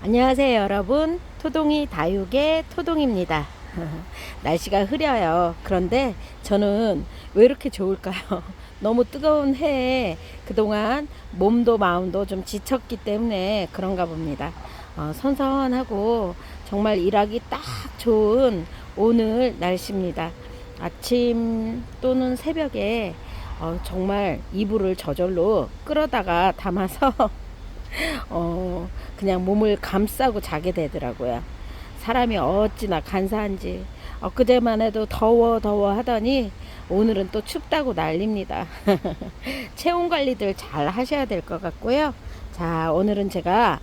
안녕하세요 여러분. 토동이 다육의 토동입니다. 날씨가 흐려요. 그런데 저는 왜 이렇게 좋을까요? 너무 뜨거운 해에 그동안 몸도 마음도 좀 지쳤기 때문에 그런가 봅니다. 어, 선선하고 정말 일하기 딱 좋은 오늘 날씨입니다. 아침 또는 새벽에 어, 정말 이불을 저절로 끌어다가 담아서 어, 그냥 몸을 감싸고 자게 되더라고요. 사람이 어찌나 간사한지 엊그제만 해도 더워 더워 하더니 오늘은 또 춥다고 난립니다. 체온 관리들 잘 하셔야 될 것 같고요. 자, 오늘은 제가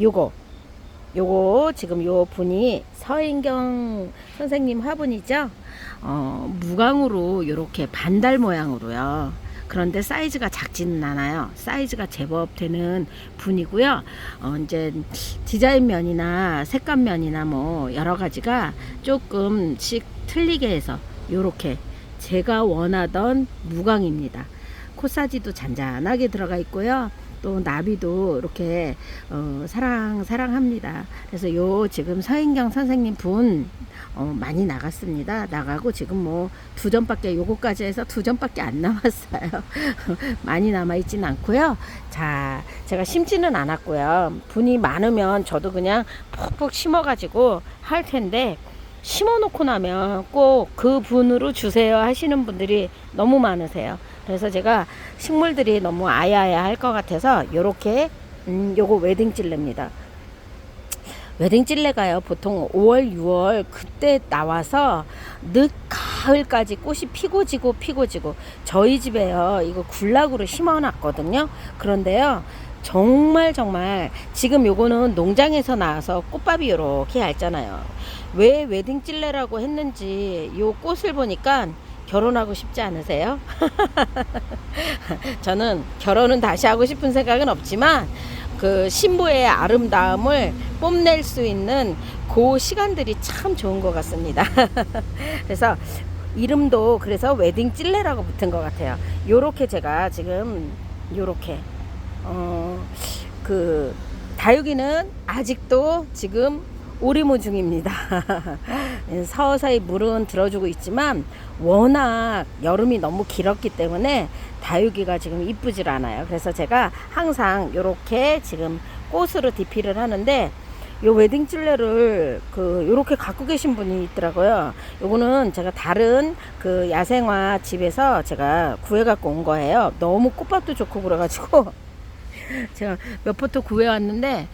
요거 요거 지금 요 분이 서인경 선생님 화분이죠. 어, 무광으로 요렇게 반달 모양으로요. 그런데 사이즈가 작지는 않아요. 사이즈가 제법 되는 분이고요. 어, 이제 디자인 면이나 색감 면이나 뭐 여러 가지가 조금씩 틀리게 해서 요렇게 제가 원하던 무광입니다. 코사지도 잔잔하게 들어가 있고요. 또 나비도 이렇게 어, 사랑 사랑합니다. 그래서 요 지금 서인경 선생님 분 어, 많이 나갔습니다. 나가고 지금 뭐 두 점밖에 요거까지 해서 두 점밖에 안 남았어요. 많이 남아 있진 않고요. 자, 제가 심지는 않았고요. 분이 많으면 저도 그냥 푹푹 심어 가지고 할 텐데 심어 놓고 나면 꼭 그 분으로 주세요 하시는 분들이 너무 많으세요. 그래서 제가 식물들이 너무 아야아야 할 것 같아서 요렇게 음, 요거 웨딩 찔레입니다. 웨딩 찔레가요 보통 5월 6월 그때 나와서 늦 가을까지 꽃이 피고 지고 피고 지고. 저희 집에요 이거 굴락으로 심어 놨거든요. 그런데요 정말 정말 지금 요거는 농장에서 나와서 꽃밥이 요렇게 얇잖아요. 왜 웨딩 찔레라고 했는지 요 꽃을 보니까 결혼하고 싶지 않으세요? 저는 결혼은 다시 하고 싶은 생각은 없지만 그 신부의 아름다움을 뽐낼 수 있는 그 시간들이 참 좋은 것 같습니다. 그래서 이름도 그래서 웨딩 찔레라고 붙은 것 같아요. 요렇게 제가 지금 요렇게 어 그 다육이는 아직도 지금 오리무 중입니다. 서서히 물은 들어주고 있지만 워낙 여름이 너무 길었기 때문에 다육이가 지금 이쁘질 않아요. 그래서 제가 항상 이렇게 지금 꽃으로 디피를 하는데 요 웨딩 찔레를 그 요렇게 갖고 계신 분이 있더라고요. 요거는 제가 다른 그 야생화 집에서 제가 구해 갖고 온 거예요. 너무 꽃밭도 좋고 그래 가지고 제가 몇 포트 구해 왔는데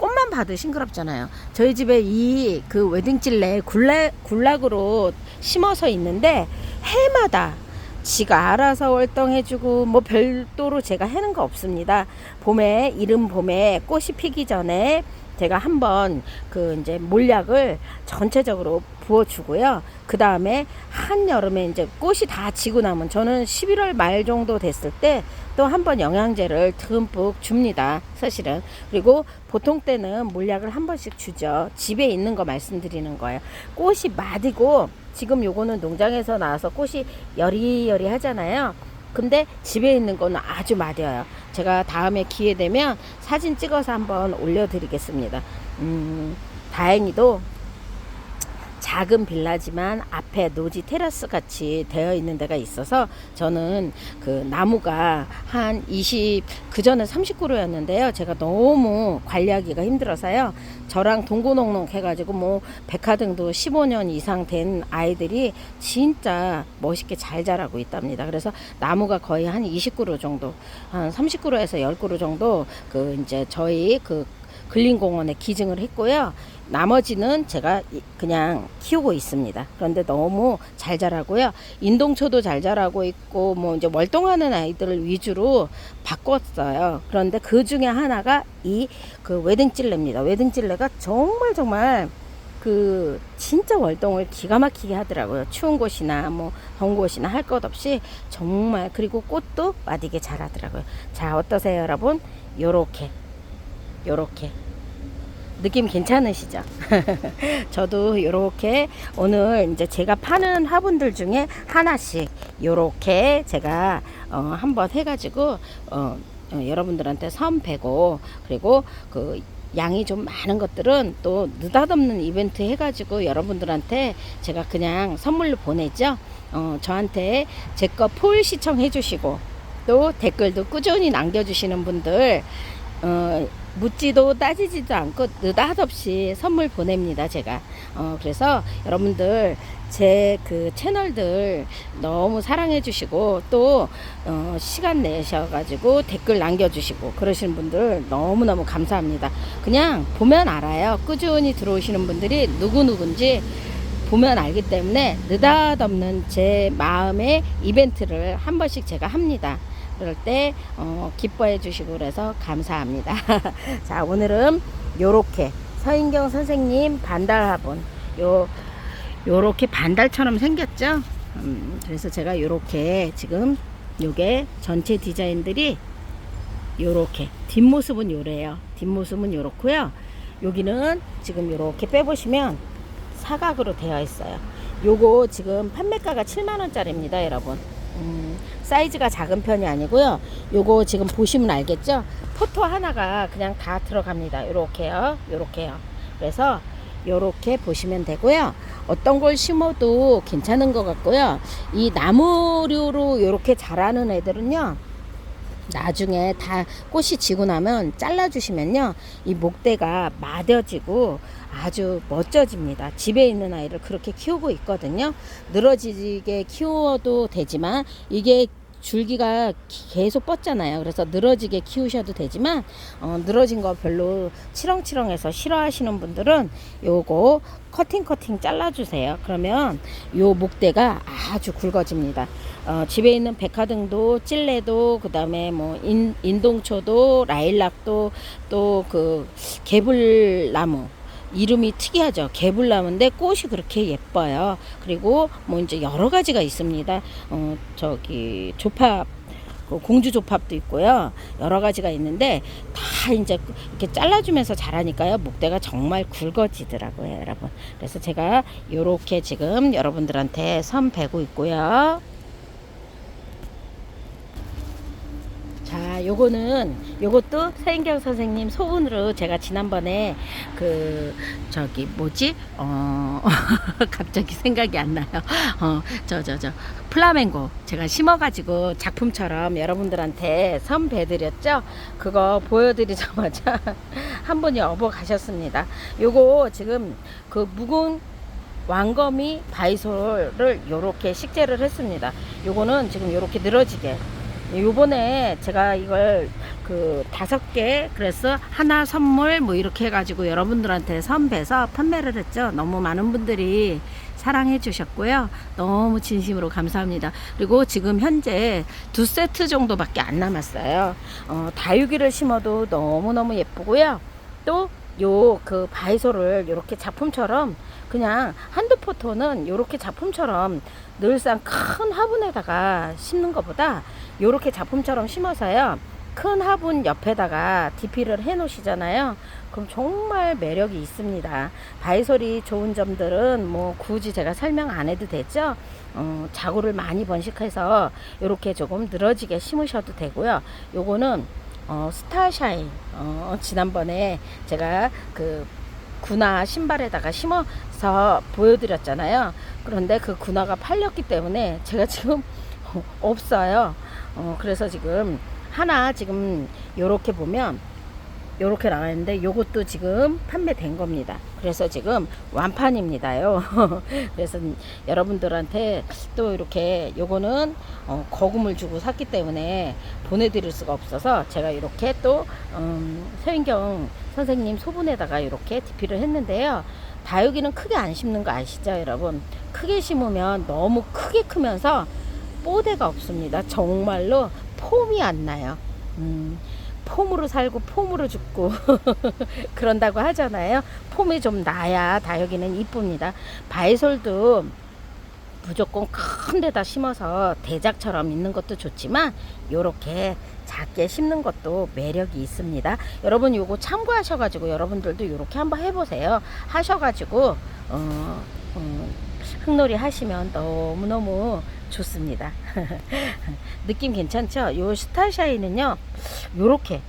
꽃만 봐도 싱그럽잖아요. 저희 집에 이 그 웨딩 찔레 굴락, 굴락으로 심어서 있는데 해마다 지가 알아서 월동해주고 뭐 별도로 제가 해는 거 없습니다. 봄에 이른 봄에 꽃이 피기 전에 제가 한번 그 이제 몰약을 전체적으로 부어주고요. 그 다음에 한 여름에 이제 꽃이 다 지고 나면 저는 11월 말 정도 됐을 때 또 한 번 영양제를 듬뿍 줍니다. 사실은 그리고 보통 때는 몰약을 한 번씩 주죠. 집에 있는 거 말씀드리는 거예요. 꽃이 마디고 지금 요거는 농장에서 나와서 꽃이 여리여리 하잖아요. 근데 집에 있는 거는 아주 마뎌요. 제가 다음에 기회 되면 사진 찍어서 한번 올려드리겠습니다. 음, 다행히도 작은 빌라지만 앞에 노지 테라스 같이 되어 있는 데가 있어서 저는 그 나무가 한 20, 그 전에 30그루였는데요. 제가 너무 관리하기가 힘들어서요. 저랑 동고농농 해가지고 뭐 백화등도 15년 이상 된 아이들이 진짜 멋있게 잘 자라고 있답니다. 그래서 나무가 거의 한 20그루 정도, 한 30그루에서 10그루 정도 그 이제 저희 그 근린공원에 기증을 했고요. 나머지는 제가 이- 그냥 키우고 있습니다. 그런데 너무 잘 자라고요. 인동초도 잘 자라고 있고 뭐 이제 월동하는 아이들을 위주로 바꿨어요. 그런데 그 중에 하나가 이 그 웨딩 찔레입니다. 웨딩 찔레가 정말 정말 그 진짜 월동을 기가 막히게 하더라고요. 추운 곳이나 뭐 더운 곳이나 할 것 없이 정말 그리고 꽃도 마디게 자라더라고요. 자 어떠세요, 여러분? 요렇게 요렇게 느낌 괜찮으시죠? 저도 이렇게 오늘 이제 제가 파는 화분들 중에 하나씩 이렇게 제가 어, 한번 해가지고 어, 어, 여러분들한테 선 베고 그리고 그 양이 좀 많은 것들은 또 느닷없는 이벤트 해가지고 여러분들한테 제가 그냥 선물로 보내죠. 어, 저한테 제 거 풀 시청해 주시고 또 댓글도 꾸준히 남겨주시는 분들 어, 묻지도 따지지도 않고 느닷없이 선물 보냅니다 제가. 어, 그래서 여러분들 제 그 채널들 너무 사랑해 주시고 또 어, 시간 내셔 가지고 댓글 남겨 주시고 그러시는 분들 너무너무 감사합니다. 그냥 보면 알아요. 꾸준히 들어오시는 분들이 누구누군지 보면 알기 때문에 느닷없는 제 마음의 이벤트를 한 번씩 제가 합니다. 그럴 때 어, 기뻐해 주시고 그래서 감사합니다. 자 오늘은 요렇게 서인경 선생님 반달 화분 요 요렇게 반달처럼 생겼죠. 음, 그래서 제가 요렇게 지금 요게 전체 디자인들이 요렇게 뒷모습은 요래요. 뒷모습은 요렇고요. 여기는 지금 요렇게 빼보시면 사각으로 되어 있어요. 요거 지금 판매가가 7만원짜리입니다, 여러분. 음, 사이즈가 작은 편이 아니고요. 요거 지금 보시면 알겠죠? 포토 하나가 그냥 다 들어갑니다. 요렇게요. 요렇게요. 그래서 요렇게 보시면 되고요. 어떤 걸 심어도 괜찮은 것 같고요. 이 나무류로 요렇게 자라는 애들은요. 나중에 다 꽃이 지고 나면 잘라주시면요. 이 목대가 마뎌지고 아주 멋져집니다. 집에 있는 아이를 그렇게 키우고 있거든요. 늘어지게 키워도 되지만 이게 줄기가 기- 계속 뻗잖아요. 그래서 늘어지게 키우셔도 되지만 어, 늘어진 거 별로 치렁치렁해서 싫어하시는 분들은 요거 커팅 커팅 잘라주세요. 그러면 요 목대가 아주 굵어집니다. 어, 집에 있는 백화등도 찔레도 그 다음에 뭐 인, 인동초도 라일락도 또 그 개불나무 이름이 특이하죠. 개불나무인데 꽃이 그렇게 예뻐요. 그리고 뭐 이제 여러 가지가 있습니다. 어, 저기 조팝 그 공주 조팝도 있고요. 여러 가지가 있는데 다 이제 이렇게 잘라주면서 자라니까요. 목대가 정말 굵어지더라고요, 여러분. 그래서 제가 요렇게 지금 여러분들한테 선 베고 있고요. 자, 요거는 요것도 서인경 선생님 소원으로 제가 지난번에 그 저기 뭐지? 어 갑자기 생각이 안 나요. 어저 저 저 플라멩고 제가 심어 가지고 작품처럼 여러분들한테 선 배 드렸죠. 그거 보여 드리자마자 한 분이 업어 가셨습니다. 요거 지금 그 묵은 왕거미 바이솔을 요렇게 식재를 했습니다. 요거는 지금 요렇게 늘어지게 요번에 제가 이걸 그 다섯 개 그래서 하나 선물 뭐 이렇게 해가지고 여러분들한테 선배서 판매를 했죠. 너무 많은 분들이 사랑해 주셨고요. 너무 진심으로 감사합니다. 그리고 지금 현재 두 세트 정도밖에 안 남았어요. 어, 다육이를 심어도 너무너무 예쁘고요. 또 요 그 바이솔을 이렇게 작품처럼 그냥 한두 포토는 이렇게 작품처럼 늘상 큰 화분에다가 심는 것보다 이렇게 작품처럼 심어서요. 큰 화분 옆에다가 DP를 해 놓으시잖아요. 그럼 정말 매력이 있습니다. 바이솔이 좋은 점들은 뭐 굳이 제가 설명 안 해도 되죠. 어, 자구를 많이 번식해서 이렇게 조금 늘어지게 심으셔도 되고요. 요거는 어, 스타샤인 어, 지난번에 제가 그 군화 신발에다가 심어서 보여드렸잖아요. 그런데 그 군화가 팔렸기 때문에 제가 지금 없어요. 어, 그래서 지금 하나 지금 요렇게 보면 요렇게 나와 있는데 요것도 지금 판매된 겁니다. 그래서 지금 완판입니다요. 그래서 여러분들한테 또 이렇게 요거는 어, 거금을 주고 샀기 때문에 보내드릴 수가 없어서 제가 이렇게 또 음, 서인경 선생님 소분에다가 이렇게 DP를 했는데요. 다육이는 크게 안 심는 거 아시죠, 여러분? 크게 심으면 너무 크게 크면서 뽀대가 없습니다. 정말로 폼이 안 나요. 음, 폼으로 살고 폼으로 죽고 그런다고 하잖아요. 폼이 좀 나야 다육이는 이쁩니다. 바이솔도 무조건 큰 데다 심어서 대작처럼 있는 것도 좋지만 요렇게 작게 심는 것도 매력이 있습니다. 여러분 요거 참고하셔 가지고 여러분들도 요렇게 한번 해 보세요. 하셔 가지고 어, 어, 흙놀이 하시면 너무너무 좋습니다. 느낌 괜찮죠? 요 스타샤이는요, 요렇게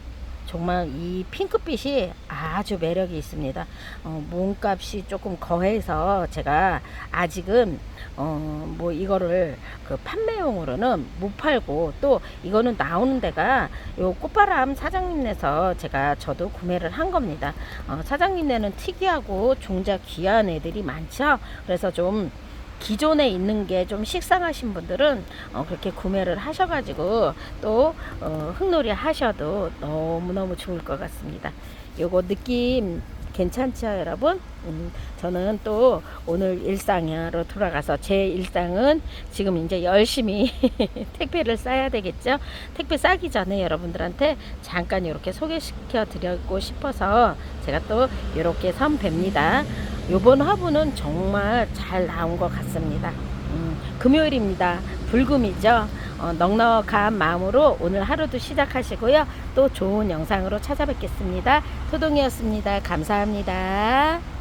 정말 이 핑크빛이 아주 매력이 있습니다. 어, 몸값이 조금 거해서 제가 아직은 어, 뭐 이거를 그 판매용으로는 못 팔고 또 이거는 나오는 데가 요 꽃바람 사장님네서 제가 저도 구매를 한 겁니다. 어, 사장님네는 특이하고 종자 귀한 애들이 많죠. 그래서 좀 기존에 있는 게 좀 식상하신 분들은 어, 그렇게 구매를 하셔가지고 또 어, 흙놀이 하셔도 너무너무 좋을 것 같습니다. 요거 느낌 괜찮죠 여러분? 음, 저는 또 오늘 일상으로 돌아가서 제 일상은 지금 이제 열심히 택배를 싸야 되겠죠. 택배 싸기 전에 여러분들한테 잠깐 이렇게 소개시켜 드리고 싶어서 제가 또 이렇게 선 뵙니다. 요번 화분은 정말 잘 나온 것 같습니다. 음, 금요일입니다. 불금이죠. 어, 넉넉한 마음으로 오늘 하루도 시작하시고요. 또 좋은 영상으로 찾아뵙겠습니다. 토동이었습니다. 감사합니다.